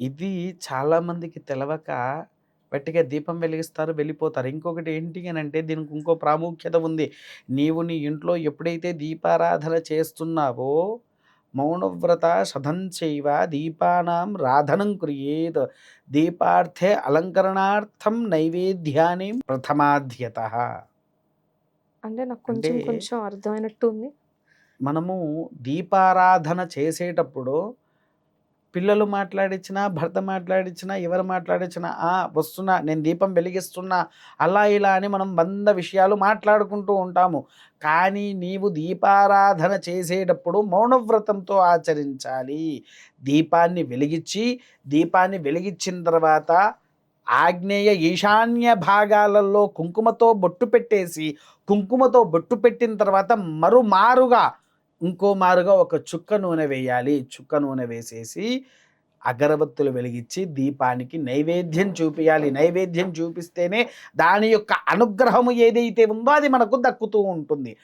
ఇది చాలామందికి తెలవక గట్టిగా దీపం వెలిగిస్తారు, వెళ్ళిపోతారు. ఇంకొకటి ఏంటి అనంటే దీనికి ఇంకో ప్రాముఖ్యత ఉంది. నీవు నీ ఇంట్లో ఎప్పుడైతే దీపారాధన చేస్తున్నావో మౌనవ్రత శతంచైవ దీపానాం రాధనం క్రియేత్. దీపార్థే అలంకరణార్థం నైవేద్యాని ప్రథమాధ్యతః. అంటే నాకు అంటే కొంచెం కొంచెం అర్థమైనట్టు ఉంది. మనము దీపారాధన చేసేటప్పుడు పిల్లలు మాట్లాడించినా భర్త మాట్లాడించినా ఎవరు మాట్లాడించినా "ఆ! వస్తున్నా, నేను దీపం వెలిగిస్తున్నా" అలా ఇలా అని మనం వంద విషయాలు మాట్లాడుకుంటూ ఉంటాము. కానీ నీవు దీపారాధన చేసేటప్పుడు మౌనవ్రతంతో ఆచరించాలి. దీపాన్ని వెలిగిచ్చి, దీపాన్ని వెలిగించిన తర్వాత ఆగ్నేయ, ఈశాన్య భాగాలలో కుంకుమతో బొట్టు పెట్టేసి, కుంకుమతో బొట్టు పెట్టిన తర్వాత మరుమారుగా ఇంకో మారుగా ఒక చుక్క నూనె వేయాలి. చుక్క నూనె వేసేసి అగరబత్తులు వెలిగించి దీపానికి నైవేద్యం చూపించాలి నైవేద్యం చూపిస్తేనే దాని యొక్క అనుగ్రహము ఏదైతే ఉందో అది మనకు దక్కుతూ ఉంటుంది.